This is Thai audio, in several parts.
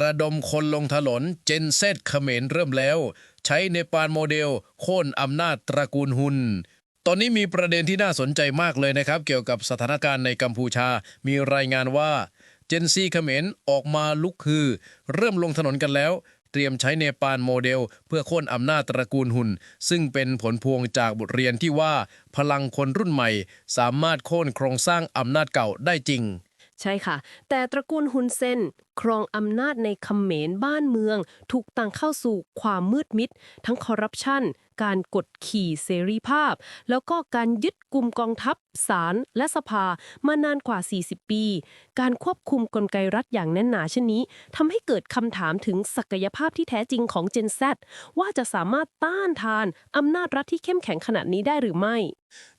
ระดมคนลงถนนเจนเซตเขมรเริ่มแล้ว ใช้ในปานโมเดล โค่นอำนาจตระกูลหุนตอนนี้มีประเด็นที่น่าสนใจมากเลยนะครับ เกี่ยวกับสถานการณ์ในกัมพูชา มีรายงานว่า เจนซีเขมรออกมาลุกคือ เริ่มลงถนนกันแล้ว เตรียมใช้เนปาลโมเดล เพื่อโค่นอำนาจตระกูลหุนซึ่งเป็นผลพวงจากบทเรียนที่ว่า พลังคนรุ่นใหม่ สามารถโค่นโครงสร้างอำนาจเก่าได้จริงใช่ค่ะ แต่ตระกูลฮุนเซน ครองอำนาจในเขมรบ้านเมือง ถูกตั้งเข้าสู่ความมืดมิด ทั้งคอร์รัปชันการกดขี่เสรีภาพ แล้วก็การยึดกลุ่มกองทัพศาลและสภามานานกว่า 40 ปี การควบคุมกลไกรัฐอย่างแน่นหนาเช่นนี้ทำให้เกิดคำถามถึงศักยภาพที่แท้จริงของ Gen Z ว่าจะสามารถต้านทานอำนาจรัฐที่เข้มแข็งขนาดนี้ได้หรือไม่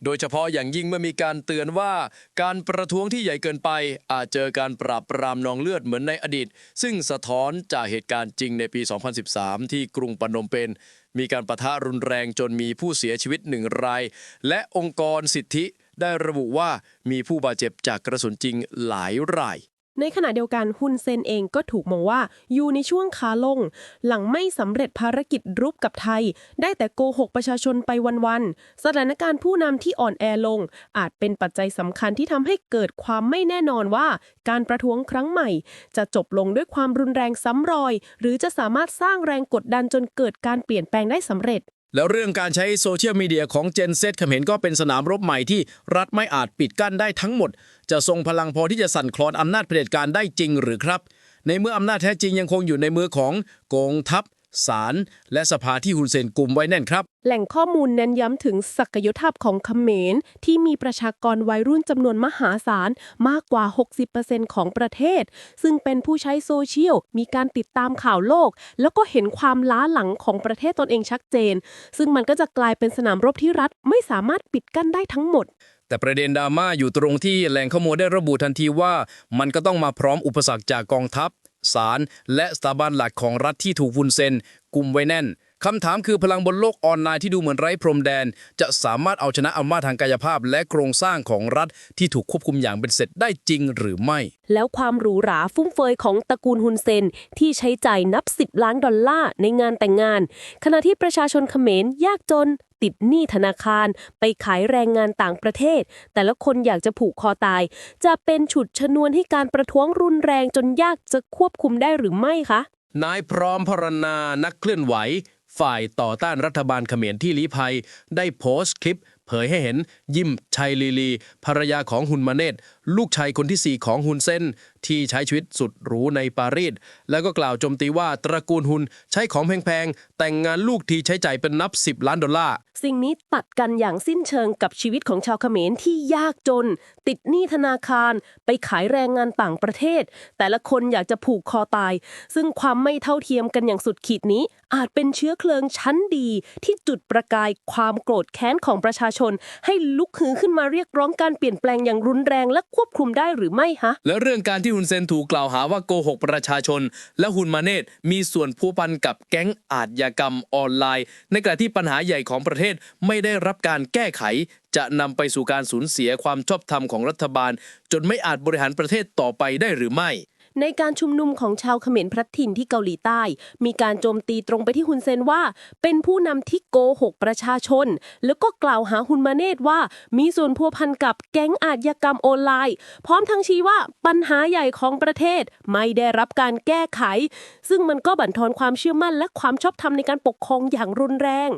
โดยเฉพาะอย่างยิ่งเมื่อมีการเตือนว่า การประท้วงที่ใหญ่เกินไปอาจเจอการปราบปรามนองเลือดเหมือนในอดีต ซึ่งสะท้อนจากเหตุการณ์จริงในปี 2013 ที่กรุงปนมเปญมีการประทะรุนแรงจนมีผู้เสียชีวิตหนึ่งราย และองค์กรสิทธิได้ระบุว่ามีผู้บาดเจ็บจากกระสุนจริงหลายราย ในขณะเดียวกันฮุนเซนเองก็ถูกมองว่าอยู่ในช่วงขาลง หลังไม่สำเร็จภารกิจรุกกับไทย ได้แต่โกหกประชาชนไปวันๆสถานการณ์ผู้นำที่อ่อนแอลง อาจเป็นปัจจัยสำคัญที่ทำให้เกิดความไม่แน่นอนว่า การประท้วงครั้งใหม่ จะจบลงด้วยความรุนแรงซ้ำรอย หรือจะสามารถสร้างแรงกดดันจนเกิดการเปลี่ยนแปลงได้สำเร็จ แล้วเรื่องการใช้โซเชียลมีเดียของ Gen Z เขมรก็เป็นสนามรบใหม่ที่รัฐไม่อาจปิดกั้นได้ทั้งหมด จะทรงพลังพอที่จะสั่นคลอนอำนาจเผด็จการได้จริงหรือครับ ในเมื่ออำนาจแท้จริงยังคงอยู่ในมือของกองทัพ ศาลและสภาที่ฮุนเซนกลุ่มไว้แน่นครับ แหล่งข้อมูลเน้นย้ำถึงศักยภาพของเขมร ที่มีประชากรวัยรุ่นจำนวนมหาศาลมากกว่า 60%ของประเทศ ซึ่งเป็นผู้ใช้โซเชียล มีการติดตามข่าวโลก แล้วก็เห็นความล้าหลังของประเทศตนเองชัดเจน ซึ่งมันก็จะกลายเป็นสนามรบที่รัฐไม่สามารถปิดกั้นได้ทั้งหมดแต่ประเด็นดราม่าอยู่ตรงที่แหล่งข้อมูลได้ระบุทันทีว่า มันก็ต้องมาพร้อมอุปสรรคจากกองทัพ ศาลและสถาบันหลักของรัฐที่ถูกวุนเซนกุมไว้แน่น คำถามคือพลังบนโลกออนไลน์ที่ดูเหมือนไร้พรมแดน จะสามารถเอาชนะอำนาจทางกายภาพ และโครงสร้างของรัฐที่ถูกควบคุมอย่างเป็นเสร็จได้จริงหรือไม่ แล้วความหรูหราฟุ่มเฟยของตระกูลฮุนเซน ที่ใช้จ่ายนับ 10 ล้านดอลลาร์ในงานแต่งงาน ขณะที่ประชาชนเขมรยากจน ติดหนี้ธนาคาร ไปขายแรงงานต่างประเทศ แต่ละคนอยากจะผูกคอตาย จะเป็นฉุดชนวนให้การประท้วงรุนแรงจนยากจะควบคุมได้หรือไม่คะนายพร้อมพรณานักเคลื่อนไหว ฝ่ายต่อต้านรัฐบาลเขมรที่ลี้ภัย ได้โพสต์คลิป เผยให้เห็นยิมชัยลีลี ภรรยาของฮุนมาเนต ลูกชายคนที่ 4 ของฮุนเซนที่ใช้ชีวิตสุดหรูในปารีสแล้วก็กล่าวโจมตีว่าตระกูลฮุนใช้ของแพงๆ แต่งงานลูกทีใช้จ่ายเป็นนับ 10 ล้านดอลลาร์ สิ่งนี้ตัดกันอย่างสิ้นเชิงกับชีวิตของชาวเขมรที่ยากจน ติดหนี้ธนาคาร ไปขายแรงงานต่างประเทศ แต่ละคนอยากจะผูกคอตาย ซึ่งความไม่เท่าเทียมกันอย่างสุดขีดนี้ อาจเป็นเชื้อเพลิงชั้นดี ที่จุดประกายความโกรธแค้นของประชาชน ให้ลุกฮือขึ้นมาเรียกร้องการเปลี่ยนแปลงอย่างรุนแรงและควบคุมได้หรือไม่ฮะ และเรื่องการที่ฮุนเซนถูกกล่าวหาว่าโกหกประชาชน และฮุนมาเนตมีส่วนพัวพันกับแก๊งอาชญากรรมออนไลน์ ในขณะที่ปัญหาใหญ่ของประเทศไม่ได้รับการแก้ไข จะนำไปสู่การสูญเสียความชอบธรรมของรัฐบาล จนไม่อาจบริหารประเทศต่อไปได้หรือไม่ ในการชุมนุมของชาวเขมรพลัดถิ่นที่เกาหลีใต้ มีการโจมตีตรงไปที่ฮุนเซนว่า เป็นผู้นำที่โกหกประชาชน แล้วก็กล่าวหาฮุนมาเนตว่า มีส่วนพัวพันกับแก๊งอาชญากรรมออนไลน์ พร้อมทั้งชี้ว่าปัญหาใหญ่ของประเทศไม่ได้รับการแก้ไข ซึ่งมันก็บั่นทอนความเชื่อมั่น และความชอบธรรมในการปกครองอย่างรุนแรง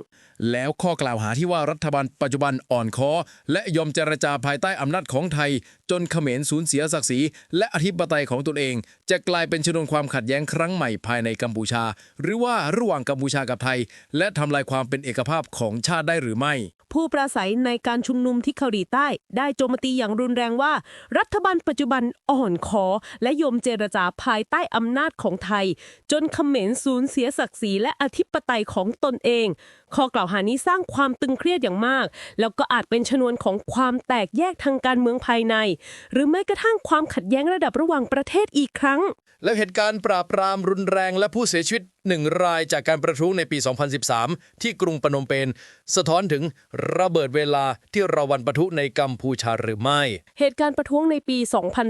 แล้วข้อกล่าวหาที่ว่ารัฐบาลปัจจุบันอ่อนคอ และยอมเจรจาภายใต้อำนาจของไทย จนเขมรสูญเสียศักดิ์ศรีและอธิปไตยของตนเองจะกลายเป็นชนวนความขัดแย้งครั้งใหม่ภายในกัมพูชา หรือว่าระหว่างกัมพูชากับไทย และทำลายความเป็นเอกภาพของชาติได้หรือไม่ ผู้ปราศัยในการชุมนุมที่เกาหลีใต้ ได้โจมตีอย่างรุนแรงว่า รัฐบาลปัจจุบันอ่อนคอ และยอมเจรจาภายใต้อำนาจของไทย จนเขมรสูญเสียศักดิ์ศรีและอธิปไตยของตนเอง ข้อกล่าวหานี้สร้างความตึงเครียดอย่างมาก แล้วก็อาจเป็นชนวนของความแตกแยกทางการเมืองภายใน หรือแม้กระทั่งความขัดแย้งระดับระหว่างประเทศอีกครั้ง แล้วเหตุการณ์ปราบปรามรุนแรงและผู้เสียชีวิตหนึ่งรายจากการประท้วงในปี 2013 ที่กรุงปนมเปญสะท้อนถึงระเบิดเวลาที่ระวันประทุในกัมพูชาหรือไม่ เหตุการณ์ประท้วงในปี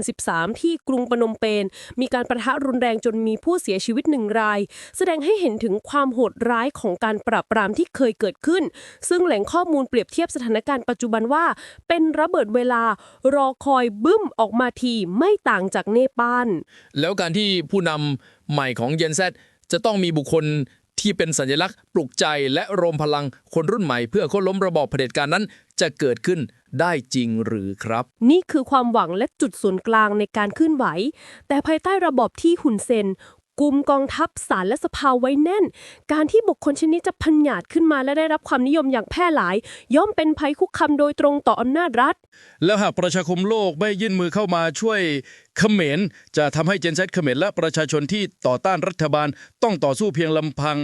2013 ที่กรุงปนมเปญมีการประทะรุนแรงจนมีผู้เสียชีวิตหนึ่งราย แสดงให้เห็นถึงความโหดร้ายของการปราบปรามที่เคยเกิดขึ้น ซึ่งแหล่งข้อมูลเปรียบเทียบสถานการณ์ปัจจุบันว่า เป็นระเบิดเวลารอคอยบึ้มออกมาทีไม่ต่างจากเนปาลแล้วการที่ผู้นำใหม่ของเยนเซ จะต้องมีบุคคลที่เป็นสัญลักษณ์ปลุกใจและรวมพลังคนรุ่นใหม่ เพื่อโค่นล้มระบอบเผด็จการนั้น จะเกิดขึ้นได้จริงหรือครับ นี่คือความหวังและจุดศูนย์กลางในการเคลื่อนไหว แต่ภายใต้ระบอบที่หุนเซน กุมกองทัพศาลและสภาไว้แน่น การที่บุคคลชนิดจะพันหยาดขึ้นมาและได้รับความนิยมอย่างแพร่หลาย ย่อมเป็นภัยคุกคามโดยตรงต่ออำนาจรัฐ แล้วหากประชาคมโลกไม่ยื่นมือเข้ามาช่วยเขมรจะทำให้เจนเซตเขมรและประชาชนที่ต่อต้านรัฐบาลต้องต่อสู้เพียงลำพัง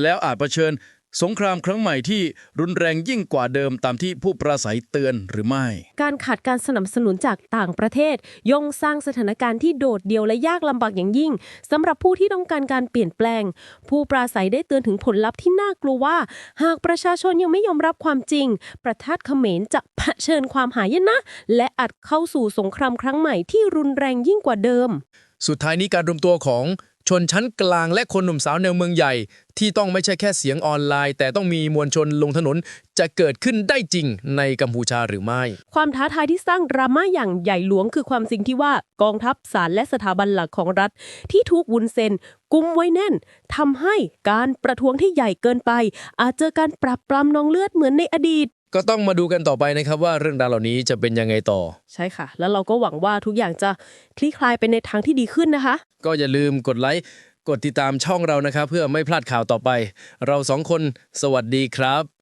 แล้วอาจเผชิญ สงครามครั้งใหม่ที่รุนแรงยิ่งกว่าเดิมตามที่ผู้ปราศัยเตือนหรือไม่ การขาดการสนับสนุนจากต่างประเทศย่อมสร้างสถานการณ์ที่โดดเดี่ยวและยากลำบากอย่างยิ่งสำหรับผู้ที่ต้องการการเปลี่ยนแปลง ผู้ปราศัยได้เตือนถึงผลลัพธ์ที่น่ากลัวว่า หากประชาชนยังไม่ยอมรับความจริง ประเทศเขมรจะเผชิญความหายนะ และอาจเข้าสู่สงครามครั้งใหม่ที่รุนแรงยิ่งกว่าเดิม สุดท้ายนี้การรวมตัวของ ชนชั้นกลางและคนหนุ่มสาวในเมืองใหญ่ ที่ต้องไม่ใช่แค่เสียงออนไลน์ แต่ต้องมีมวลชนลงถนนจะเกิดขึ้นได้จริงในกัมพูชาหรือไม่ ความท้าทายที่สร้างดราม่าอย่างใหญ่หลวงคือความจริงที่ว่ากองทัพศาลและสถาบันหลักของรัฐ ที่ถูกวุนเซนกุมไว้แน่นทำให้การประท้วงที่ใหญ่เกินไป อาจเจอการปรับปรามนองเลือดเหมือนในอดีต ก็ต้องมาดูกันต่อไปนะครับว่าเรื่องราวเหล่านี้จะเป็นยังไงต่อ ใช่ค่ะ แล้วเราก็หวังว่าทุกอย่างจะคลี่คลายไปในทางที่ดีขึ้นนะคะ ก็อย่าลืมกดไลค์กดติดตามช่องเรานะครับ เพื่อไม่พลาดข่าวต่อไป เราสองคนสวัสดีครับ